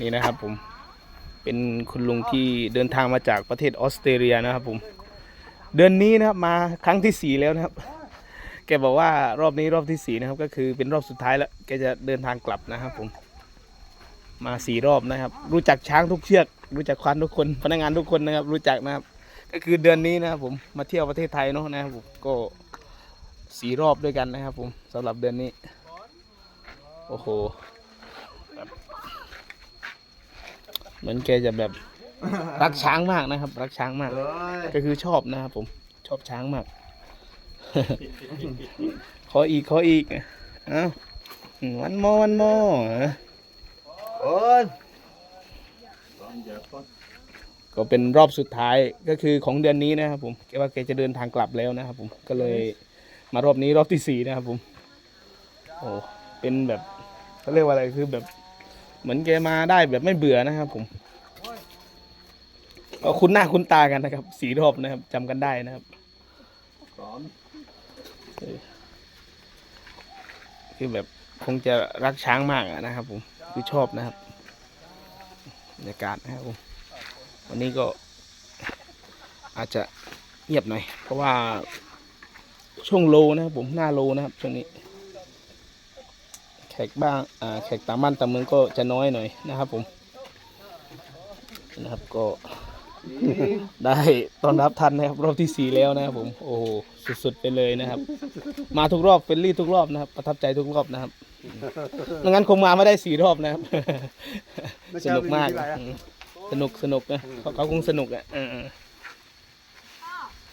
นี่นะครับผมเป็นคุณลุงที่เดินทางมาจากประเทศออสเตรเลียนะครับผมเดือนนี้นะครับมาครั้งที่สี่แล้วนะครับ แกบอกว่ารอบนี้รอบที่สี่นะครับ ก็คือเป็นรอบสุดท้ายแล้วแกจะเดินทางกลับนะครับผมมาสี่รอบนะครับ รู้จักช้างทุกเชือก รู้จักควานทุกคน พนักงานทุกคนนะครับ รู้จักนะครับ ก็คือเดือนนี้นะครับผมมาเที่ยวประเทศไทยเนาะนะครับผมก็สี่รอบด้วยกันนะครับผมสำหรับเดือนนี้ โอ้โหแบบ เหมือนแกจะแบบรักช้างมากนะครับ รักช้างมาก เอ้ยก็คือชอบนะครับผมชอบช้างมาก ขออีกขออีกเอ้าวันโมวันโมโอ้ยก็เป็นรอบสุดท้ายก็คือของเดือนนี้นะครับผมแกว่าแกจะเดินทางกลับแล้วนะครับผมก็เลยมารอบนี้รอบที่สี่นะครับผมโอ้เป็นแบบเขาเรียกว่าอะไรคือแบบ เหมือนแกมาได้แบบไม่เบื่อนะครับผมก็คุ้นหน้าคุ้นตากันนะครับ สีรอบนะครับจำกันได้นะครับคือแบบคงจะรักช้างมากอะนะครับ ผมคือชอบนะครับบรรยากาศนะครับผมวันนี้ก็อาจจะเงียบหน่อย เพราะว่าช่วงโลนะครับผมหน้าโลนะครับช่วงนี้ แขกบ้างอ่าแขกตามบ้านตามเมืองก็จะน้อยหน่อยนะครับผมนะครับก็ได้ต้อนรับทันนะครับรอบที่สี่แล้วนะครับผมโอ้โหสุดๆไปเลยนะครับ มาทุกรอบเฟรนลี่ทุกรอบนะครับ ประทับใจทุกรอบนะครับไม่งั้นคงมาไม่ได้สี่รอบนะครับสนุกมากอืมสนุกสนุกนะเขาเขาคงสนุกอะเออ